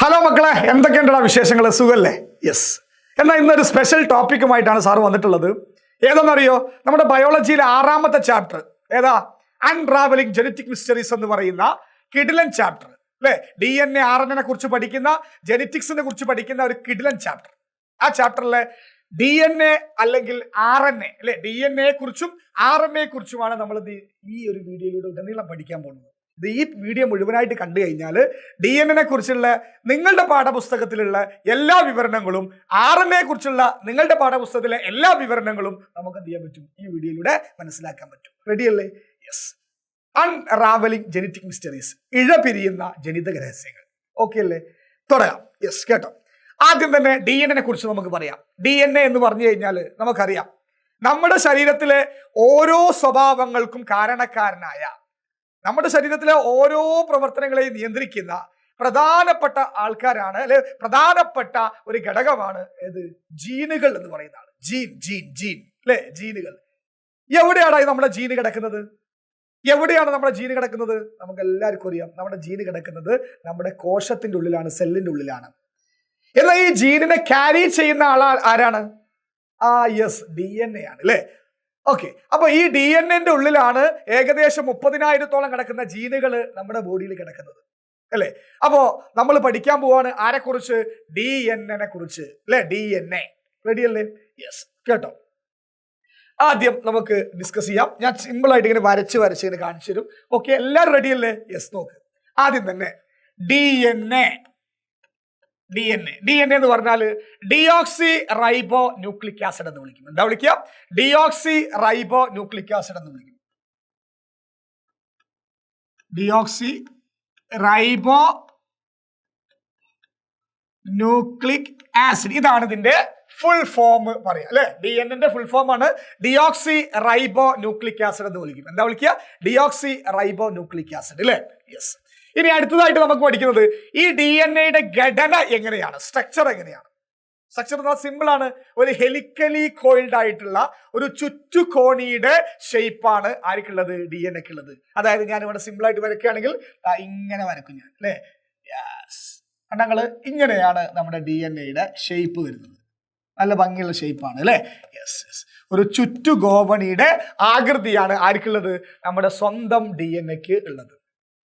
Hello മക്കളെ എന്തൊക്കെയുണ്ടടാ വിശേഷങ്ങൾ സുഖല്ലേ? യെസ് എന്നാൽ ഇന്നൊരു സ്പെഷ്യൽ ടോപ്പിക്കുമായിട്ടാണ് സാർ വന്നിട്ടുള്ളത്. ഏതെന്നറിയോ? നമ്മുടെ ബയോളജിയിലെ ആറാമത്തെ ചാപ്റ്റർ ഏതാ? അൺട്രാവലിംഗ് ജനറ്റിക് മിസ്റ്ററീസ് എന്ന് പറയുന്ന കിഡിലൻ ചാപ്റ്റർ അല്ലെ? D N A R N എനെ കുറിച്ച് പഠിക്കുന്ന ജനറ്റിക്സിനെ കുറിച്ച് പഠിക്കുന്ന ഒരു കിഡിലൻ ചാപ്റ്റർ ആ ചാപ്റ്ററിലെ ഡി എൻ എ അല്ലെങ്കിൽ ആർ എൻ എ അല്ലെ? ഡി എൻ എ കുറിച്ചും ആർ എൻ എ കുറിച്ചുമാണ് നമ്മൾ ഈ ഒരു വീഡിയോയിലൂടെ ഉടനീളം പഠിക്കാൻ പോകുന്നത്. ഈ വീഡിയോ മുഴുവനായിട്ട് കണ്ടു കഴിഞ്ഞാൽ ഡി എൻ എനെ കുറിച്ചുള്ള നിങ്ങളുടെ പാഠപുസ്തകത്തിലുള്ള എല്ലാ വിവരണങ്ങളും ആർ എൻ എ കുറിച്ചുള്ള നിങ്ങളുടെ പാഠപുസ്തകത്തിലെ എല്ലാ വിവരണങ്ങളും നമുക്ക് എന്ത് ചെയ്യാൻ പറ്റും? ഈ വീഡിയോയിലൂടെ മനസ്സിലാക്കാൻ പറ്റും. റെഡിയല്ലേ യെസ് അൺറാവലിംഗ് ജനറ്റിക് മിസ്റ്ററീസ് ഇഴപിരിയുന്ന ജനിതക രഹസ്യങ്ങൾ. ഓക്കെ അല്ലേ? തുടരാം യെസ് കേട്ടോ. ആദ്യം തന്നെ ഡി എൻ എനെ കുറിച്ച് നമുക്ക് പറയാം. ഡി എൻ എ എന്ന് പറഞ്ഞു കഴിഞ്ഞാൽ നമുക്കറിയാം. നമ്മുടെ ശരീരത്തിലെ ഓരോ സ്വഭാവങ്ങൾക്കും കാരണക്കാരനായ നമ്മുടെ ശരീരത്തിലെ ഓരോ പ്രവർത്തനങ്ങളെയും നിയന്ത്രിക്കുന്ന പ്രധാനപ്പെട്ട ആൾക്കാരാണ് അല്ലെ? പ്രധാനപ്പെട്ട ഒരു ഘടകമാണ് ഏത്? ജീനുകൾ എന്ന് പറയുന്ന ആൾ ജീൻ ജീൻ ജീൻ അല്ലെ? ജീനുകൾ. എവിടെയാണ് നമ്മുടെ ജീന് കിടക്കുന്നത്? എവിടെയാണ് നമ്മുടെ ജീന് കിടക്കുന്നത്? നമുക്ക് എല്ലാവർക്കും അറിയാം. നമ്മുടെ ജീന് കിടക്കുന്നത് നമ്മുടെ കോശത്തിന്റെ ഉള്ളിലാണ് സെല്ലിന്റെ ഉള്ളിലാണ്. എന്നാൽ ഈ ജീനിനെ ക്യാരി ചെയ്യുന്ന ആളാ ആരാണ്? ആ യെസ് ഡി എൻ എ ആണ് അല്ലേ? ഓക്കെ അപ്പൊ ഈ ഡി എൻ എന്റെ ഉള്ളിലാണ് ഏകദേശം മുപ്പതിനായിരത്തോളം കിടക്കുന്ന ജീനുകൾ നമ്മുടെ ബോഡിയിൽ കിടക്കുന്നത്. അല്ലേ? അപ്പോ നമ്മൾ പഠിക്കാൻ പോവാണ് ആരെക്കുറിച്ച്? ഡി എൻ എനെ കുറിച്ച്. അല്ലെ? ഡി എൻ എ റെഡി അല്ലേ? യെസ് കേട്ടോ. ആദ്യം നമുക്ക് ഡിസ്കസ് ചെയ്യാം. ഞാൻ സിമ്പിൾ ആയിട്ട് ഇങ്ങനെ വരച്ച് വരച്ച് ഇങ്ങനെ കാണിച്ചു തരും. ഓക്കെ എല്ലാവരും റെഡി അല്ലേ? യെസ് നോക്ക്. ആദ്യം തന്നെ D N A D N A D N A എന്ന് പറഞ്ഞാൽ ഡിയോക്സി റൈബോ ന്യൂക്ലിക് ആസിഡ് എന്ന് വിളിക്കും. എന്താ വിളിക്കുക? ഡിയോക്സി റൈബോ ന്യൂക്ലിക് ആസിഡ് എന്ന് വിളിക്കും. ഡിയോക്സി റൈബോ ന്യൂക്ലിക് ആസിഡ് ഇതാണ് ഇതിന്റെ ഫുൾ ഫോം പറയാം അല്ലെ? ഡി എൻ എന്റെ ഫുൾ ഫോം ആണ് ഡിയോക്സി റൈബോ ന്യൂക്ലിക് ആസിഡ് എന്ന് വിളിക്കും. എന്താ വിളിക്കുക? ഡിയോക്സി റൈബോ ന്യൂക്ലിക് ആസിഡ് അല്ലെ? യെസ് ഇനി അടുത്തതായിട്ട് നമുക്ക് പഠിക്കുന്നത് ഈ ഡി എൻ എയുടെ ഘടന എങ്ങനെയാണ്? സ്ട്രക്ചർ എങ്ങനെയാണ്? സ്ട്രക്ചർ എന്നാൽ സിമ്പിൾ ആണ്. ഒരു ഹെലിക്കലി കോയിൽഡ് ആയിട്ടുള്ള ഒരു ചുറ്റുകോണിയുടെ ഷേപ്പാണ് ആർക്കുള്ളത്? ഡി എൻ എക്ക് ഉള്ളത് അതായത് ഞാൻ ഇവിടെ സിമ്പിൾ ആയിട്ട് വരയ്ക്കുകയാണെങ്കിൽ ഇങ്ങനെ വരക്കും ഞാൻ അല്ലേ? യെസ് കണ്ടങ്ങൾ ഇങ്ങനെയാണ് നമ്മുടെ ഡി എൻ എയുടെ ഷേപ്പ് വരുന്നത്. നല്ല ഭംഗിയുള്ള ഷേപ്പാണ് അല്ലേ? യെസ് യെസ് ഒരു ചുറ്റുഗോപണിയുടെ ആകൃതിയാണ് ആർക്കുള്ളത്? നമ്മുടെ സ്വന്തം ഡി എൻ എക്ക് ഉള്ളത്.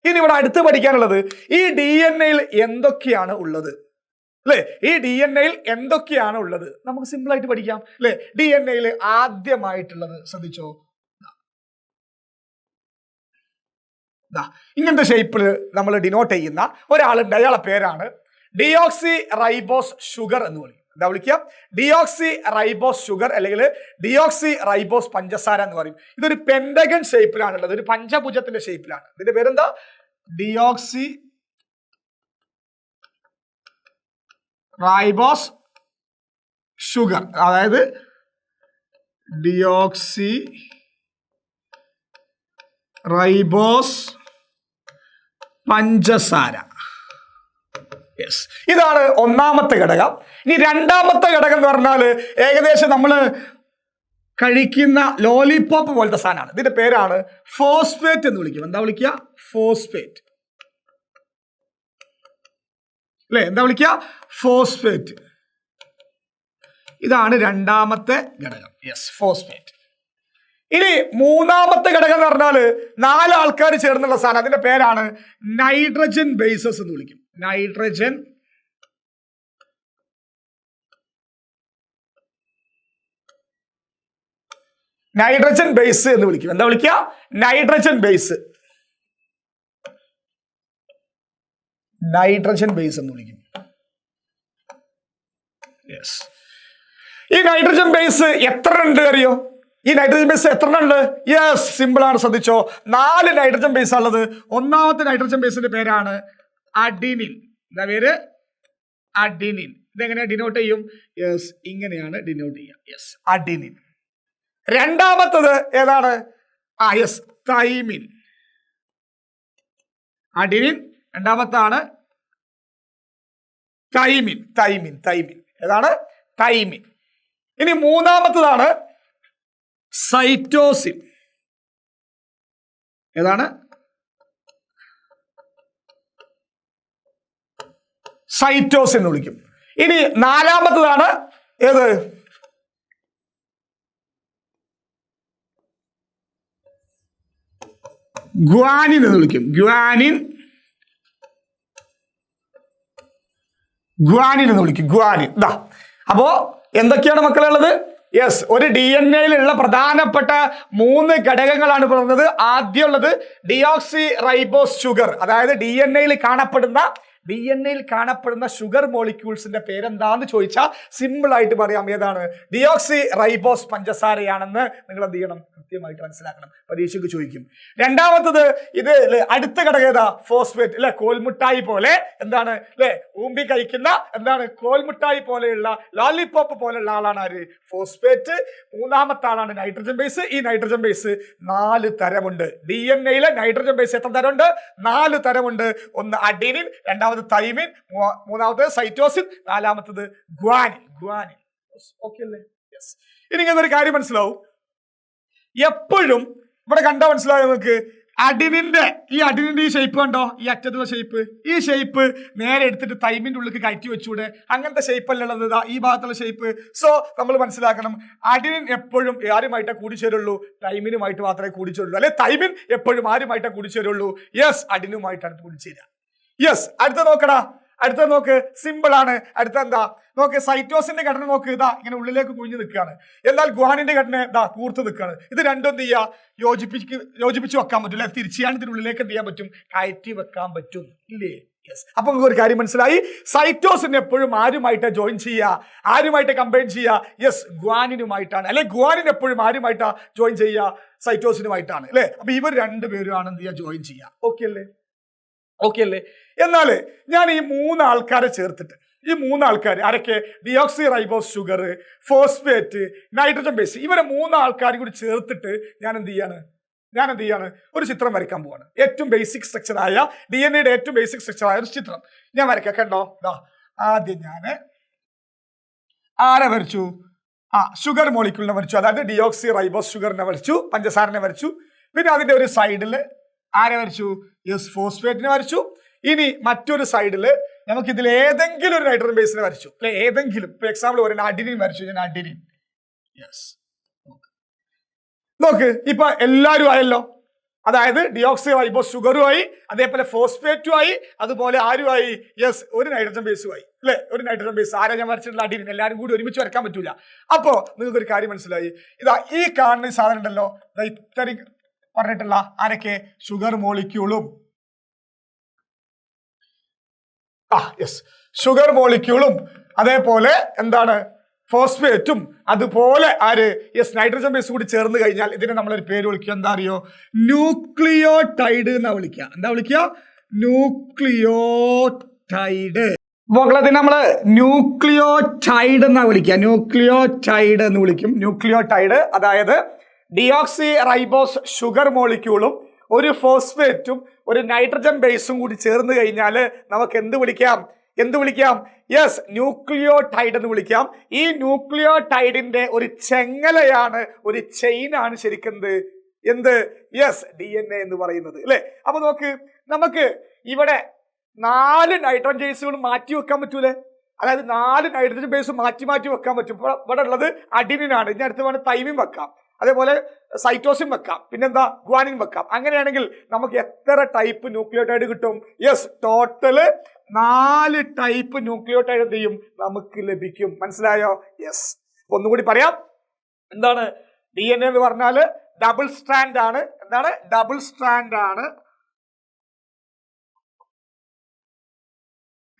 ഇനി ഇവിടെ അടുത്ത് പഠിക്കാനുള്ളത് ഈ ഡി എൻ എയിൽ എന്തൊക്കെയാണ് ഉള്ളത്? അല്ലേ ഈ ഡി എൻ എയിൽ എന്തൊക്കെയാണ് ഉള്ളത്? നമുക്ക് സിമ്പിൾ ആയിട്ട് പഠിക്കാം. അല്ലേ ഡി എൻ എയിൽ ആദ്യമായിട്ടുള്ളത് ശ്രദ്ധിച്ചോ? ഇങ്ങനത്തെ ഷേപ്പിൽ നമ്മൾ ഡിനോട്ട് ചെയ്യുന്ന ഒരാളുണ്ട്. അയാളെ പേരാണ് ഡിയോക്സി റൈബോസ് ഷുഗർ എന്ന് പറയും. എന്താ വിളിക്കുക? ഡിയോക്സി റൈബോസ് ഷുഗർ അല്ലെങ്കിൽ ഡിയോക്സി റൈബോസ് പഞ്ചസാര എന്ന് പറയും. ഇതൊരു പെൻഡഗൺ ഷേപ്പിലാണുള്ളത് ഒരു പഞ്ചഭുജത്തിന്റെ ഷേപ്പിലാണ് ഇതിന്റെ പേരെന്താ? ഡിയോക്സി റൈബോസ് ഷുഗർ അതായത് ഡിയോക്സി റൈബോസ് പഞ്ചസാര. യെസ് ഇതാണ് ഒന്നാമത്തെ ഘടകം. ഇനി രണ്ടാമത്തെ ഘടകം എന്ന് പറഞ്ഞാൽ ഏകദേശം നമ്മൾ കഴിക്കുന്ന ലോലിപോപ്പ് പോലത്തെ സാധനമാണ്. ഇതിന്റെ പേരാണ് ഫോസ്ഫേറ്റ് എന്ന് വിളിക്കും. എന്താ വിളിക്കുക? ഫോസ്ഫേറ്റ് അല്ലെ? എന്താ വിളിക്കുക? ഫോസ്ഫേറ്റ് ഇതാണ് രണ്ടാമത്തെ ഘടകം. യെസ് ഫോസ്ഫേറ്റ് ഇനി മൂന്നാമത്തെ ഘടകം എന്ന് പറഞ്ഞാൽ നാല് ആൾക്കാർ ചേർന്നുള്ള സാധനം. അതിന്റെ പേരാണ് നൈട്രജൻ ബേസസ് എന്ന് വിളിക്കും. നൈട്രജൻ നൈട്രജൻ ബേസ് എന്ന് വിളിക്കും. എന്താ വിളിക്കുക? നൈട്രജൻ ബേസ് നൈട്രജൻ ബേസ് എന്ന് വിളിക്കും. ഈ നൈട്രജൻ ബേസ് എത്ര ഉണ്ട് അറിയോ? ഈ നൈട്രജൻ ബേസ് എത്ര ഉണ്ട്? യെസ് സിമ്പിൾ ആണ് ശ്രദ്ധിച്ചോ. നാല് നൈട്രജൻ ബേസ് ഉള്ളത് ഒന്നാമത്തെ നൈട്രജൻ ബേസിന്റെ പേരാണ് അഡിനിൻ എന്താ പേര്? അഡിനിൻ ഇതെങ്ങനെയാണ് ഡിനോട്ട് ചെയ്യും? യെസ് ഇങ്ങനെയാണ് ഡിനോട്ട് ചെയ്യുക. യെസ് അഡിനിൻ രണ്ടാമത്തത് ഏതാണ്? ആ യെസ് അഡിനിൻ രണ്ടാമത്താണ് തൈമിൻ തൈമിൻ തൈമിൻ ഏതാണ്? തൈമിൻ ഇനി മൂന്നാമത്തതാണ് സൈറ്റോസിൻ ഏതാണ്? സൈറ്റോസിൻ വിളിക്കും. ഇനി നാലാമത്തതാണ് ഏത്? ഗ്വാനിൻ എന്ന് വിളിക്കും. ഗ്വാനിൻ ഗ്വാനിൻ എന്ന് വിളിക്കും. ഗ്വാനിൻ. ഇതാ അപ്പോ എന്തൊക്കെയാണ് മക്കളുള്ളത് യെസ് ഒരു ഡി എൻ എയിലുള്ള പ്രധാനപ്പെട്ട മൂന്ന് ഘടകങ്ങളാണ് പറഞ്ഞത് ആദ്യമുള്ളത് ഡിയോക്സി റൈബോസ് ഷുഗർ അതായത് ഡി എൻ എയിൽ കാണപ്പെടുന്ന എയിൽ കാണപ്പെടുന്ന ഷുഗർ മോളിക്യൂൾസിന്റെ പേരെന്താന്ന് ചോദിച്ചാൽ സിമ്പിൾ ആയിട്ട് പറയാം. ഏതാണ്? ഡിയോക്സി റൈബോസ് പഞ്ചസാരയാണെന്ന് നിങ്ങൾ എന്ത് ചെയ്യണം? കൃത്യമായിട്ട് മനസ്സിലാക്കണം. പരീക്ഷയ്ക്ക് ചോദിക്കും. രണ്ടാമത്തത് ഇത് അടുത്ത ഘടകം ഏതാ? ഫോസ്ഫേറ്റ് അല്ലെ കോൽമുട്ടായി പോലെ എന്താണ്? അല്ലെ ഊമ്പി കഴിക്കുന്ന എന്താണ്? കോൽമുട്ടായി പോലെയുള്ള ലോലിപോപ്പ് പോലെയുള്ള ആളാണ് ആര്? ഫോസ്ഫേറ്റ് മൂന്നാമത്തെ ആളാണ് നൈട്രജൻ ബേസ് ഈ നൈട്രജൻ ബേസ് നാല് തരമുണ്ട്. ഡി എൻ എയിലെ നൈട്രജൻ ബേസ് എത്ര തരമുണ്ട്? നാല് തരമുണ്ട്. ഒന്ന് അഡിനിൻ രണ്ടാമത് തൈമിൻ മൂന്നാമത്തേത് സൈറ്റോസിൻ നാലാമത്തത് ഗ്വാനിൻ. ഗ്വാനിൻ. ഓക്കെ അല്ലേ? യെസ് ഇനി ഇങ്ങനെ ഒരു കാര്യം മനസ്സിലാവും. എപ്പോഴും ഇവിടെ കണ്ടാ മനസ്സിലാവും നിങ്ങൾക്ക്? അഡിനിന്റെ ഈ അഡിനിന്റെ ഈ ഷേപ്പ് കണ്ടോ? ഈ അറ്റത്തുള്ള ഷേപ്പ് ഈ ഷേപ്പ് നേരെ എടുത്തിട്ട് തൈമിന്റെ ഉള്ളിൽ കയറ്റി വെച്ചൂടെ. അങ്ങനത്തെ ഷേപ്പ് അല്ല ഉള്ളത്. ഈ ഭാഗത്തുള്ള ഷേപ്പ് സോ നമ്മൾ മനസ്സിലാക്കണം. അഡിനിൻ എപ്പോഴും ആരുമായിട്ടേ കൂടിച്ചേരുള്ളൂ? തൈമിനുമായിട്ട് മാത്രമേ കൂടിച്ചേരുള്ളൂ. അല്ലെ തൈമിൻ എപ്പോഴും ആരുമായിട്ടേ കൂടിച്ചേരുള്ളൂ? യെസ് അഡിനുമായിട്ടാണ് കൂടിച്ചേരുക. യെസ് അടുത്ത നോക്കടാ. അടുത്ത നോക്ക് സിമ്പിൾ ആണ്. അടുത്ത എന്താ? നോക്ക് സൈറ്റോസിന്റെ ഘടന നോക്ക്. ഇതാ ഇങ്ങനെ ഉള്ളിലേക്ക് കുഞ്ഞു നിൽക്കുകയാണ്. എന്നാൽ ഗുഹാനിന്റെ ഘടന ഇതാ കൂർത്ത് നിൽക്കുകയാണ്. ഇത് രണ്ടും എന്ത് ചെയ്യുക യോജിപ്പിച്ച് യോജിപ്പിച്ച് വെക്കാൻ പറ്റും അല്ലെ? തിരിച്ചാണ് ഇതിനുള്ളിലേക്ക് എന്ത് ചെയ്യാൻ പറ്റും? കയറ്റി വെക്കാൻ പറ്റും ഇല്ലേ? യെസ് അപ്പൊ നിങ്ങൾക്ക് ഒരു കാര്യം മനസ്സിലായി? സൈറ്റോസിന് എപ്പോഴും ആരുമായിട്ട് ജോയിൻ ചെയ്യുക? ആരുമായിട്ട് കമ്പൈൻ ചെയ്യുക? യെസ് ഗ്വാനിനുമായിട്ടാണ് അല്ലെ ഗ്വാനിൻ എപ്പോഴും ആരുമായിട്ടാ ജോയിൻ ചെയ്യുക? സൈറ്റോസിനുമായിട്ടാണ് അല്ലെ? അപ്പൊ ഇവർ രണ്ടുപേരുമാണ് എന്ത് ചെയ്യുക? ജോയിൻ ചെയ്യുക. ഓക്കെ അല്ലേ? ഓക്കെ അല്ലേ എന്നാൽ ഞാൻ ഈ മൂന്ന് ആൾക്കാരെ ചേർത്തിട്ട് ഈ മൂന്ന് ആൾക്കാർ ആരൊക്കെ? Deoxyribose sugar phosphate nitrogen base ഇവരെ മൂന്ന് ആൾക്കാരും കൂടി ചേർത്തിട്ട് ഞാൻ എന്ത് ചെയ്യാണ് ഞാൻ എന്ത് ചെയ്യാണ് ഒരു ചിത്രം വരയ്ക്കാൻ പോവാണ്. ഏറ്റവും ബേസിക് സ്ട്രക്ചർ ആയ ഡി എൻ എയുടെ ഏറ്റവും ബേസിക് സ്ട്രക്ചർ ആയ ഒരു ചിത്രം. ഞാൻ വരയ്ക്കാം കണ്ടോ? ദാ ആദ്യം ഞാൻ ആരെ വരച്ചു? ആ ഷുഗർ മോളിക്യൂളിനെ വരച്ചു. അതായത് ഡിയോക്സി റൈബോസ് ഷുഗറിനെ വരച്ചു പഞ്ചസാരനെ വരച്ചു. പിന്നെ അതിന്റെ ഒരു സൈഡിൽ ആരെ വരച്ചു? യെസ് ഫോസ്ഫേറ്റിനെ വരച്ചു. ഇനി മറ്റൊരു സൈഡിൽ നമുക്ക് ഇതിൽ ഏതെങ്കിലും ഒരു നൈട്രജൻ ബേസിനെ വരച്ചു. അല്ലെ ഏതെങ്കിലും. ഇപ്പൊ എക്സാമ്പിൾ പറയുന്നത് അഡിനിൻ വരച്ചു ഞാൻ അഡിനിൻ യെസ് നോക്ക്. ഇപ്പൊ എല്ലാവരും ആയല്ലോ. അതായത് ഡിയോക്സിഡുമായി ഇപ്പോൾ ഷുഗറും ആയി അതേപോലെ ഫോസ്ഫേറ്റും ആയി അതുപോലെ ആരുമായി? യെസ് ഒരു നൈട്രജൻ ബേസും ആയി അല്ലെ ഒരു നൈട്രജൻ ബേസ് ആരാ ഞാൻ വരച്ചിട്ടുള്ള അടിയിൽ എല്ലാവരും കൂടി ഒരുമിച്ച് വരക്കാൻ പറ്റൂല. അപ്പോ നിങ്ങൾക്ക് ഒരു കാര്യം മനസ്സിലായി. ഇതാ ഈ കാണുന്ന സാധനം ഉണ്ടല്ലോ. ഇത്രയും പറഞ്ഞിട്ടുള്ള ആരൊക്കെ? ഷുഗർ മോളിക്യൂളും ആ യെസ് ഷുഗർ മോളിക്യൂളും അതേപോലെ എന്താണ്? ഫോസ്ഫേറ്റും അതുപോലെ ആര്? യെസ് നൈട്രജൻ ബേസ് കൂടി ചേർന്ന് കഴിഞ്ഞാൽ ഇതിനെ നമ്മളൊരു പേര് വിളിക്കുക. എന്താ അറിയോ? ന്യൂക്ലിയോടൈഡ് എന്നാ വിളിക്കുക. എന്താ വിളിക്കുക? ന്യൂക്ലിയോടൈഡ് മക്കളതിന് നമ്മൾ ന്യൂക്ലിയോടൈഡ് എന്നാ വിളിക്കുക. ന്യൂക്ലിയോടൈഡ് എന്ന് വിളിക്കും. ന്യൂക്ലിയോടൈഡ് അതായത് ഡിയോക്സി റൈബോസ് ഷുഗർ മോളിക്യൂളും ഒരു ഫോസ്ഫേറ്റും ഒരു നൈട്രജൻ ബേസും കൂടി ചേർന്ന് കഴിഞ്ഞാൽ നമുക്ക് എന്ത് വിളിക്കാം? എന്ത് വിളിക്കാം? യെസ് ന്യൂക്ലിയോടൈഡ് എന്ന് വിളിക്കാം. ഈ ന്യൂക്ലിയോടൈഡിന്റെ ഒരു ചെങ്ങലയാണ് ഒരു ചെയിനാണ് ശരിക്കുന്നത് എന്ത്? യെസ് ഡി എൻ എ എന്ന് പറയുന്നത് അല്ലെ? അപ്പൊ നോക്ക് നമുക്ക് ഇവിടെ നാല് നൈട്രജൻ ബേസുകൾ മാറ്റി വെക്കാൻ പറ്റൂലേ? അതായത് നാല് നൈട്രജൻ ബേസ് മാറ്റി മാറ്റി വെക്കാൻ പറ്റും. ഇവിടെ ഉള്ളത് അഡിനിനാണ് ഇനി അടുത്ത് വേണം തൈമിൻ വെക്കാം. അതേപോലെ സൈറ്റോസിൻ വെക്കാം പിന്നെന്താ ഗ്വാനിൻ വെക്കാം. അങ്ങനെയാണെങ്കിൽ നമുക്ക് എത്ര ടൈപ്പ് ന്യൂക്ലിയോട്ടൈഡ് കിട്ടും? യെസ് ടോട്ടൽ നാല് ടൈപ്പ് ന്യൂക്ലിയോട്ടൈഡ് എന്ത് ചെയ്യും? നമുക്ക് ലഭിക്കും. മനസ്സിലായോ? യെസ് ഒന്നുകൂടി പറയാം. എന്താണ്? ഡി എൻ എന്ന് പറഞ്ഞാൽ ഡബിൾ സ്ട്രാൻഡ് ആണ്. എന്താണ്? ഡബിൾ സ്ട്രാൻഡ് ആണ്.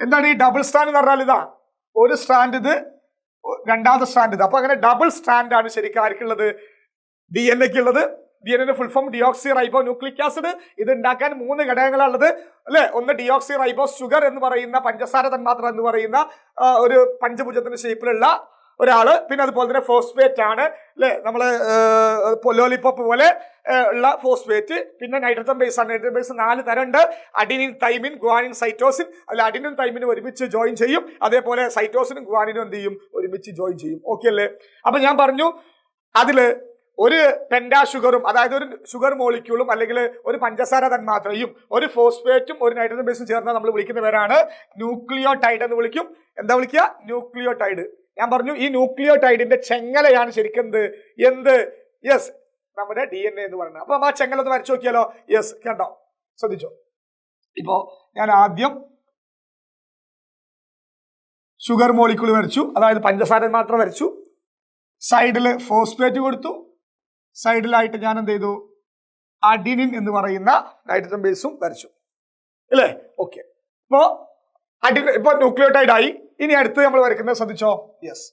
എന്താണ് ഈ ഡബിൾ സ്ട്രാൻഡ് എന്ന് പറഞ്ഞാൽ ഇതാ ഒരു സ്ട്രാൻഡ് ഇത് രണ്ടാമത്തെ സ്ട്രാൻഡ് ഇത്. അപ്പൊ അങ്ങനെ ഡബിൾ സ്ട്രാൻഡ് ആണ് ശരിക്കും ആർക്കുള്ളത്? ഡി എൻ എക്ക് ഉള്ളത് ഡി എൻ എന്റെ full form deoxy റൈബോ nucleic acid ഇത് ഉണ്ടാക്കാൻ മൂന്ന് ഘടകങ്ങളുള്ളത് അല്ലെ? ഒന്ന് ഡിയോക്സി റൈബോ ഷുഗർ എന്ന് പറയുന്ന പഞ്ചസാര തന്മാത്ര എന്ന് പറയുന്ന ഒരു പഞ്ചഭുജത്തിന്റെ ഷേപ്പിലുള്ള ഒരാൾ. പിന്നെ അതുപോലെ തന്നെ ഫോസ്ഫേറ്റ് ആണ്. അല്ലെ? നമ്മൾ ലോലിപ്പോപ്പ് പോലെ ഉള്ള ഫോസ്ഫേറ്റ് പിന്നെ നൈട്രജൻ ബേസ് ആണ്. നൈട്രജൻ ബേസ് നാല് തരം ഉണ്ട് അഡിനിൻ തൈമിൻ ഗുവാനിൻ സൈറ്റോസിൻ അല്ല അഡിനും തൈമിനും ഒരുമിച്ച് ജോയിൻ ചെയ്യും. അതേപോലെ സൈറ്റോസിനും ഗുവാനിനും എന്ത് ചെയ്യും? ഒരുമിച്ച് ജോയിൻ ചെയ്യും. ഓക്കെ അല്ലേ? അപ്പൊ ഞാൻ പറഞ്ഞു അതിൽ ഒരു പെൻഡാ ഷുഗറും അതായത് ഒരു ഷുഗർ മോളിക്യൂളും അല്ലെങ്കിൽ ഒരു പഞ്ചസാര തന്മാത്രയും ഒരു ഫോസ്ഫേറ്റും ഒരു നൈട്രജൻ ബേസും ചേർന്ന് നമ്മൾ വിളിക്കുന്ന പേരാണ് ന്യൂക്ലിയോടൈഡ് എന്ന് വിളിക്കും. എന്താ വിളിക്കുക? ന്യൂക്ലിയോടൈഡ് ഞാൻ പറഞ്ഞു ഈ ന്യൂക്ലിയോടൈഡിന്റെ ചെങ്ങലയാണ് ശരിക്കും എന്ത്? എന്ത്? യെസ് നമ്മുടെ ഡി എൻ എ എന്ന് പറയുന്നത്. അപ്പൊ ആ ചെങ്ങല ഒന്ന് വരച്ചു നോക്കിയാലോ? യെസ് കണ്ടോ? ശ്രദ്ധിച്ചോ? ഇപ്പോ ഞാൻ ആദ്യം ഷുഗർ മോളിക്യൂൾ വരച്ചു അതായത് പഞ്ചസാര മാത്രം വരച്ചു സൈഡിൽ ഫോസ്ഫേറ്റ് കൊടുത്തു സൈഡിലായിട്ട് ഞാൻ എന്ത് ചെയ്തു അഡിനിൻ എന്ന് പറയുന്ന നൈട്രജൻ ബേസും വരച്ചു. അല്ലേ? ഓക്കെ. ഇപ്പോ അഡിൻ ഇപ്പൊ ന്യൂക്ലിയോടൈഡ് ആയി ഇനി അടുത്ത് നമ്മൾ വരയ്ക്കുന്നത് ശ്രദ്ധിച്ചോ? യെസ്.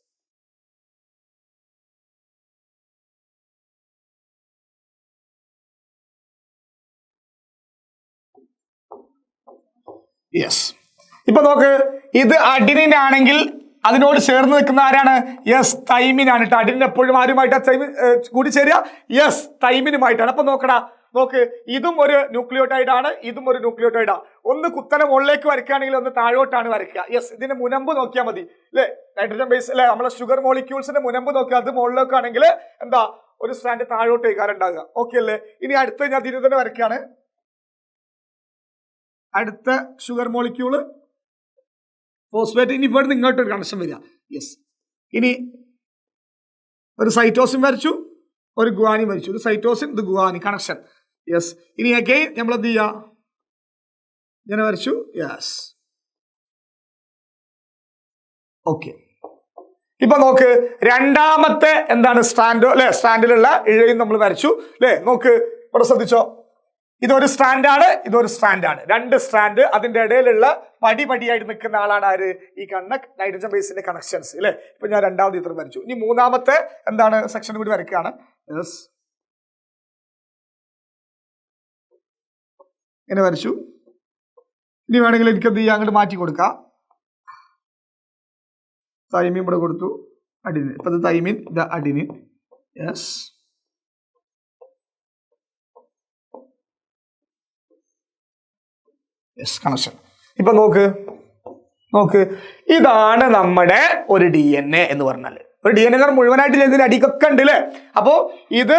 യെസ്. ഇപ്പൊ നോക്ക് ഇത് അഡിനിൻ ആണെങ്കിൽ അതിനോട് ചേർന്ന് നിൽക്കുന്ന ആരാണ്? യെസ് തൈമിനാണ് കേട്ടോ അടിന് എപ്പോഴും ആരുമായിട്ടാ തൈമിൻ കൂടി ചേരുക? യെസ് തൈമിനുമായിട്ടാണ്. അപ്പൊ നോക്കടാ നോക്ക് ഇതും ഒരു ന്യൂക്ലിയോടൈഡ് ആണ് ഇതും ഒരു ന്യൂക്ലിയോടൈഡ് ആണ് ഒന്ന് കുത്തനെ മുകളിലേക്ക് വരയ്ക്കുകയാണെങ്കിൽ ഒന്ന് താഴോട്ടാണ് വരയ്ക്കുക. യെസ് ഇതിന്റെ മുനമ്പ് നോക്കിയാൽ മതി. അല്ലേ നൈട്രജൻ ബേസ് അല്ലെ നമ്മളെ ഷുഗർ മോളിക്യൂൾസിന്റെ മുനമ്പ് നോക്കുക. അത് മുകളിലേക്കാണെങ്കിൽ എന്താ ഒരു സ്റ്റാൻഡ് താഴോട്ട് ഉണ്ടാകുക ഓക്കെ അല്ലേ ഇനി അടുത്ത് ഞാൻ തന്നെ വരയ്ക്കുകയാണ്. അടുത്ത ഷുഗർ മോളിക്യൂൾ ഫോസ്ഫേറ്റ് ഇനി ഇവിടെ ഇങ്ങോട്ടൊരു കണക്ഷൻ വരിക. യെസ് ഇനി ഒരു സൈറ്റോസിൻ വരച്ചു ഒരു ഗുവാനി വരച്ചു. ഒരു സൈറ്റോസിൻ ഇത് ഗുവാനി കണക്ഷൻ യെസ് ഇനി അഗെയിൻ നമ്മൾ എന്ത് ചെയ്യുക? ഇങ്ങനെ വരച്ചു. യെസ് ഓക്കെ ഇപ്പൊ നോക്ക് രണ്ടാമത്തെ എന്താണ് സ്റ്റാൻഡോ അല്ലെ സ്റ്റാൻഡിലുള്ള ഇഴയും നമ്മൾ വരച്ചു അല്ലെ നോക്ക് ഇവിടെ ശ്രദ്ധിച്ചോ? ഇതൊരു സ്റ്റാൻഡാണ് ഇതൊരു സ്റ്റാൻഡാണ്. രണ്ട് സ്റ്റാൻഡ് അതിന്റെ ഇടയിലുള്ള പടി പടിയായിട്ട് നിൽക്കുന്ന ആളാണ് ആര്? ഈ കണക് നൈട്രജൻ ബേസിന്റെ കണക്ഷൻസ് അല്ലെ? ഇപ്പൊ ഞാൻ രണ്ടാമത് ഇത്ര വരച്ചു. ഇനി മൂന്നാമത്തെ എന്താണ് സെക്ഷൻ കൂടി വരയ്ക്കുകയാണ്? ഇങ്ങനെ വരച്ചു. ഇനി വേണമെങ്കിൽ എനിക്ക് എന്ത് ചെയ്യാം? അങ്ങോട്ട് മാറ്റി കൊടുക്കാം. തൈമീൻ ഇവിടെ കൊടുത്തു. അഡിനിൻ. ഇപ്പൊ thymine the adenine yes yes connection ഇപ്പൊ നോക്ക്. നോക്ക്. ഇതാണ് നമ്മുടെ ഒരു ഡി എൻ എ എന്ന് പറഞ്ഞാൽ ഒരു ഡി എൻ എ മുഴുവനായിട്ട് ഇതിന്റെ അടിക്കൊക്കെ ഉണ്ട് അല്ലേ അപ്പോ ഇത്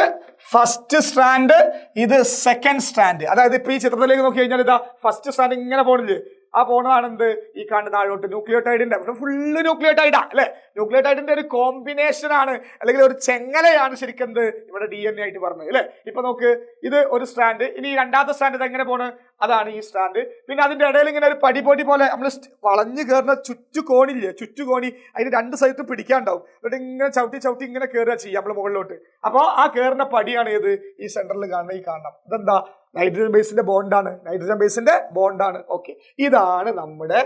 ഫസ്റ്റ് സ്റ്റാൻഡ് ഇത് സെക്കൻഡ് സ്റ്റാൻഡ് അതായത് ഇപ്പൊ ഈ ചിത്രത്തിലേക്ക് നോക്കി കഴിഞ്ഞാൽ ഇതാ ഫസ്റ്റ് സ്റ്റാൻഡ് ഇങ്ങനെ പോണില്ലേ? ആ പോണതാണ് എന്ത് ഈ കാണുന്ന താഴോട്ട് ന്യൂക്ലിയോടൈഡിന്റെ ഫുള്ള് ന്യൂക്ലിയോടൈഡാ അല്ലെ ന്യൂക്ലിയോടൈഡിന്റെ ഒരു കോമ്പിനേഷൻ ആണ് അല്ലെങ്കിൽ ഒരു ചെങ്ങലയാണ് ശരിക്കും ഇവിടെ ഡി എൻ എ ആയിട്ട് പറഞ്ഞത് അല്ലെ ഇപ്പൊ നോക്ക്. ഇത് ഒരു സ്റ്റാൻഡ് ഇനി രണ്ടാമത്തെ സ്റ്റാൻഡ് ഇത് എങ്ങനെ പോണ്? അതാണ് ഈ സ്റ്റാൻഡ്. പിന്നെ അതിന്റെ ഇടയിൽ ഇങ്ങനെ ഒരു പടിപൊടി പോലെ നമ്മൾ വളഞ്ഞു കയറുന്ന ചുറ്റു കോണില്ലേ ചുറ്റു കോണി അതിന് രണ്ട് സൈഡ് പിടിക്കാണ്ടാവും. എന്നിട്ട് ഇങ്ങനെ ചവിട്ടി ചവിട്ടി ഇങ്ങനെ കയറുക ചെയ്യാം നമ്മൾ മുകളിലോട്ട്. അപ്പോൾ ആ കയറുന്ന പടിയാണ് ഏത്? ഈ സെന്ററിൽ കാണുന്ന ഈ കാണണം. ഇതെന്താ? നൈട്രജൻ ബേസിന്റെ ബോണ്ടാണ് നൈട്രജൻ ബേസിന്റെ ബോണ്ടാണ് ഓക്കെ ഇതാണ് നമ്മുടെ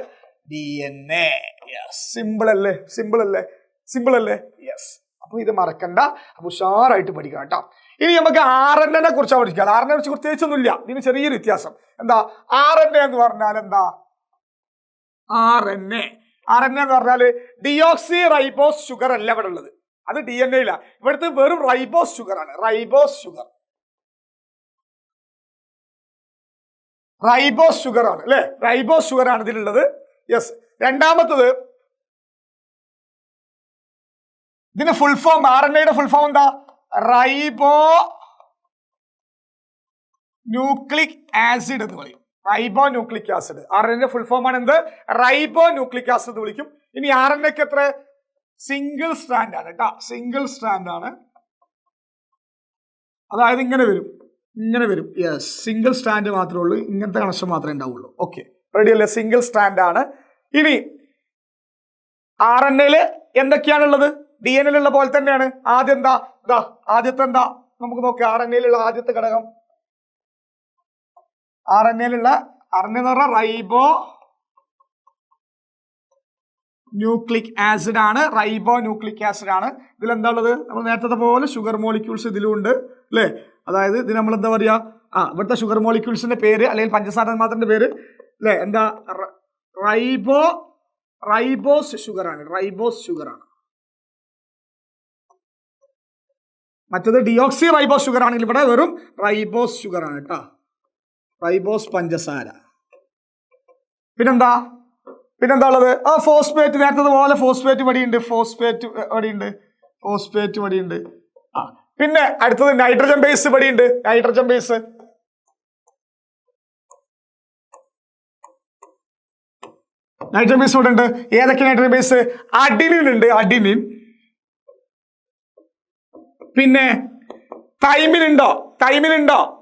ഡി എൻ എ സിമ്പിൾ അല്ലേ? സിമ്പിൾ അല്ലേ? സിമ്പിൾ അല്ലേ? യെസ് അപ്പൊ ഇത് മറക്കണ്ട. അപ്പൊ ഉഷാറായിട്ട് പഠിക്കാം കേട്ടോ. ഇനി നമുക്ക് ആർ എൻ എനെ കുറിച്ച് പഠിക്കാം ആർ എൻ എ കുറിച്ച് പ്രത്യേകിച്ചൊന്നുമില്ല. ഇതിന് ചെറിയൊരു വ്യത്യാസം. എന്താ? ആർ എൻ എ എന്ന് പറഞ്ഞാൽ എന്താ? R N A R N എന്ന് പറഞ്ഞാൽ ഡിയോക്സി റൈബോസ് ഷുഗർ അല്ല ഇവിടെ ഉള്ളത്. അത് ഡി എൻ എയില ഇവിടുത്തെ വെറും റൈബോസ് ഷുഗർ ആണ്. റൈബോസ് ഷുഗർ റൈബോസ് ഷുഗർ ആണ് അല്ലെ? റൈബോസ് ഷുഗർ ആണ് ഇതിലുള്ളത്. യെസ് രണ്ടാമത്തത് ഇതിന് ഫുൾ ഫോം ആർ എൻ എയുടെ ഫുൾ ഫോം എന്താ? റൈബോ ന്യൂക്ലിക് ആസിഡ് എന്ന് പറയും. Ribonucleic acid. R N full form ആണ് എന്ത്? റൈബോ ന്യൂക്ലിക് ആസിഡ് എന്ന് വിളിക്കും. ഇനി ആർ എൻ എക്ക് എത്ര? സിംഗിൾ സ്റ്റാൻഡ് ആണ് കേട്ടോ. സിംഗിൾ സ്റ്റാൻഡ് ആണ്. അതായത് ഇങ്ങനെ വരും. ഇങ്ങനെ വരും. യെസ് സിംഗിൾ സ്റ്റാൻഡ് മാത്രമേ ഉള്ളൂ. ഇങ്ങനത്തെ കണക്ഷൻ മാത്രമേ ഉണ്ടാവുള്ളൂ. ഓക്കെ റെഡി അല്ലേ? സിംഗിൾ സ്റ്റാൻഡ് ആണ്. ഇനി ആർ എൻ എയിൽ എന്തൊക്കെയാണുള്ളത്? ഡി എൻ എല്ലുള്ള പോലെ തന്നെയാണ്. ആദ്യം എന്താ ഇതാ ആദ്യത്തെ എന്താ നമുക്ക് നോക്കാം ആർ എൻ എയിലുള്ള ആദ്യത്തെ ഘടകം. ആർ എൻ എയിലുള്ള ആർ എൻ എന്ന് റൈബോ ന്യൂക്ലിക് ആസിഡ് ആണ്. റൈബോ ന്യൂക്ലിക് ആസിഡ് ആണ്. ഇതിൽ എന്താ ഉള്ളത്? നമ്മൾ നേരത്തെ പോലെ ഷുഗർ മോളിക്യൂൾസ് ഇതിലും ഉണ്ട് അല്ലേ? അതായത് ഇത് നമ്മൾ എന്താ പറയുക ആ ഇവിടുത്തെ ഷുഗർ മോളിക്യൂൾസിന്റെ പേര് അല്ലെങ്കിൽ പഞ്ചസാര മാത്രന്റെ പേര് അല്ലേ? എന്താ? റൈബോ റൈബോസ് ഷുഗർ ആണ്. റൈബോസ് ഷുഗർ ആണ്. മറ്റത് ഡിയോക്സി റൈബോസ് ഷുഗർ ആണെങ്കിൽ ഇവിടെ വെറും റൈബോസ് ഷുഗർ ആണ് കേട്ടോ. റൈബോസ് പഞ്ചസാര. പിന്നെന്താ? പിന്നെന്താ ഉള്ളത്? ആ ഫോസ്ഫേറ്റ് നേരത്തെ പോലെ ഫോസ്ഫേറ്റ് വടിയുണ്ട് ഫോസ്ഫേറ്റ് വടിയുണ്ട് ഫോസ്ഫേറ്റ് വടിയുണ്ട്. ആ പിന്നെ അടുത്തത് നൈട്രജൻ ബേസ് വടിയുണ്ട്. നൈട്രജൻ ബേസ് നൈട്രജൻ ബേസ് ഇവിടെ ഉണ്ട് ഏതൊക്കെ നൈട്രജൻ ബേസ് അഡിനിൻ ഉണ്ട് അഡിനിൻ. പിന്നെ തൈമിനുണ്ടോ? ഉണ്ടോ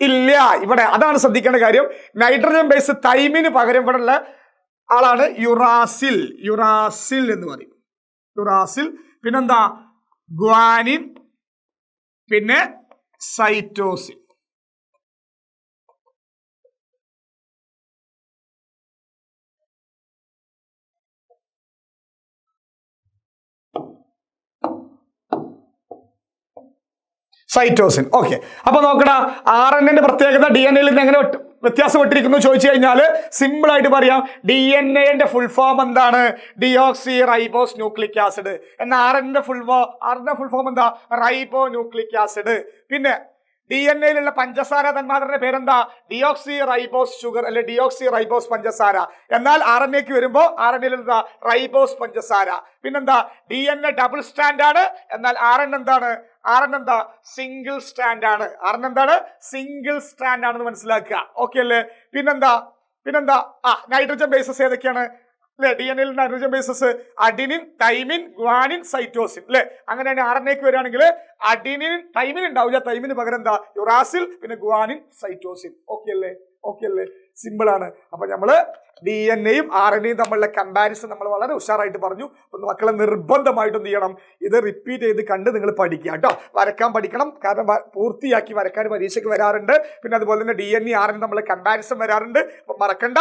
ഇല്ല. ഇവിടെ അതാണ് ശ്രദ്ധിക്കേണ്ട കാര്യം. നൈട്രജൻ ബേസ് തൈമിന് പകരം ഇവിടെ ഉള്ള ആളാണ് യുറാസിൽ. യുറാസിൽ എന്ന് പറയും. യുറാസിൽ. പിന്നെന്താ? ഗ്വാനിൻ പിന്നെ സൈറ്റോസിൻ സൈറ്റോസിൻ. ഓക്കെ. അപ്പൊ നോക്കണ ആർ എൻ എന്റെ പ്രത്യേകത ഡി എൻ എയിൽ നിന്ന് എങ്ങനെ വ്യത്യ- വ്യത്യാസപ്പെട്ടിരിക്കുന്നു ചോദിച്ചു കഴിഞ്ഞാൽ സിമ്പിൾ ആയിട്ട് പറയാം. ഡി എൻ എന്റെ ഫുൾ ഫോം എന്താണ്? ഡിയോക്സി റൈബോസ് ന്യൂക്ലിക് ആസിഡ് എന്നാൽ ആർ എന്റെ ഫുൾ ഫോം ആറിന്റെ ഫുൾ ഫോം എന്താ? റൈബോ ന്യൂക്ലിക് ആസിഡ് പിന്നെ ഡി എൻ എയിലുള്ള പഞ്ചസാര തന്മാത്രയുടെ പേരെന്താ? ഡിയോക്സി റൈബോസ് ഷുഗർ അല്ലെ ഡിയോക്സി റൈബോസ് പഞ്ചസാര. എന്നാൽ ആർ എൻ എക്ക് വരുമ്പോൾ ആർ എൻ എയിൽ എന്താ? റൈബോസ് പഞ്ചസാര. പിന്നെന്താ? D N A double strand ആണ്. എന്നാൽ ആർ എൻ എന്താണ്? ആർ എന്താ? സിംഗിൾ സ്റ്റാൻഡ് ആണ്. ആർ എന്താണ്? സിംഗിൾ സ്റ്റാൻഡ് ആണെന്ന് മനസ്സിലാക്കുക. ഓക്കെ അല്ലേ? പിന്നെന്താ? പിന്നെന്താ? ആ നൈട്രജൻ ബേസസ് ഏതൊക്കെയാണ്? അല്ലെ? D N L nitrogen bases adenine thymine guanine cytosine അല്ലെ? അങ്ങനെയാണ് ആർ എൻ വരികയാണെങ്കിൽ അഡിനിൻ തൈമിൻ ഉണ്ടാവില്ല. തൈമിന് പകരം എന്താ? യുറാസിൽ പിന്നെ ഗ്വാനിൻ സൈറ്റോസിൻ ഓക്കെ അല്ലേ? ഓക്കെ അല്ലേ? സിമ്പിൾ ആണ്. അപ്പൊ നമ്മൾ ഡി എൻ എയും ആർ എൻ എയും തമ്മിലുള്ള കമ്പാരിസൺ നമ്മൾ വളരെ ഉഷാറായിട്ട് പറഞ്ഞു. അപ്പൊ മക്കളെ നിർബന്ധമായിട്ട് എന്ത് ചെയ്യണം? ഇത് റിപ്പീറ്റ് ചെയ്ത് കണ്ട് നിങ്ങൾ പഠിക്കുക കേട്ടോ. വരക്കാൻ പഠിക്കണം. കാരണം പൂർത്തിയാക്കി വരക്കാൻ പരീക്ഷയ്ക്ക് വരാറുണ്ട്. പിന്നെ അതുപോലെ തന്നെ D N E R N തമ്മിലുള്ള കമ്പാരിസൺ വരാറുണ്ട്. അപ്പൊ മറക്കണ്ട.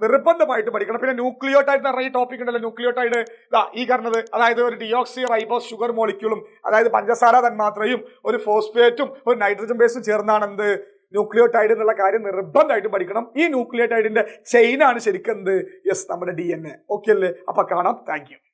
നിർബന്ധമായിട്ട് പഠിക്കണം. പിന്നെ ന്യൂക്ലിയോട്ടൈഡ് നിറയെ ടോപ്പിക് ഉണ്ടല്ലോ. ന്യൂക്ലിയോട്ടൈഡ്. ഇതാ ഈ കാരണത് അതായത് ഒരു ഡിയോക്സി റൈബോസ് ഷുഗർ മോളിക്യൂളും അതായത് പഞ്ചസാര തന്മാത്രയും ഒരു ഫോസ്ഫേറ്റും ഒരു നൈട്രജൻ ബേസും ചേർന്നാണ് എന്ത്? ന്യൂക്ലിയോട്ടൈഡ് എന്നുള്ള കാര്യം നിർബന്ധമായിട്ട് പഠിക്കണം. ഈ ന്യൂക്ലിയോടൈഡിന്റെ ചെയിനാണ് ശരിക്കും എന്ത്? യെസ് നമ്മുടെ ഡി എൻ എ ഓക്കെ അല്ലേ? അപ്പൊ കാണാം. താങ്ക്